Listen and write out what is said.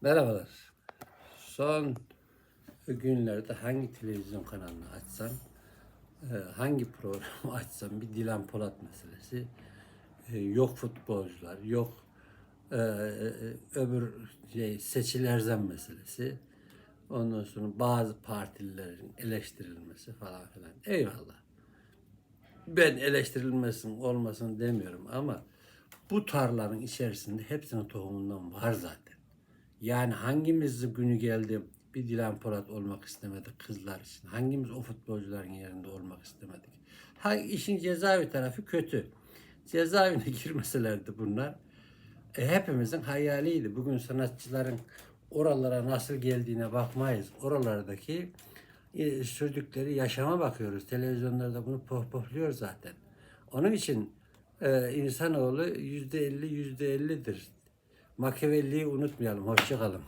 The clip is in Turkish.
Merhabalar. Son günlerde hangi televizyon kanalını açsam, e, hangi programı açsam bir Dilan Polat meselesi, e, yok futbolcular, yok e, öbür şey, Seçil Erzem meselesi, ondan sonra bazı partililerin eleştirilmesi falan filan. Eyvallah. Ben eleştirilmesin olmasın demiyorum ama bu tarlanın içerisinde hepsinin tohumundan var zaten. Yani hangimiz günü geldi bir Dilan Polat olmak istemedik kızlar için? Hangimiz o futbolcuların yerinde olmak istemedik? Ha, işin cezaevi tarafı kötü. Cezaevine girmeselerdi bunlar e, hepimizin hayaliydi. Bugün sanatçıların oralara nasıl geldiğine bakmayız. Oralardaki e, sürdükleri yaşama bakıyoruz. Televizyonlarda bunu pohpohluyor zaten. Onun için e, insanoğlu yüzde elli yüzde ellidir. Machiavelli'yi unutmayalım. Hoşça kalın.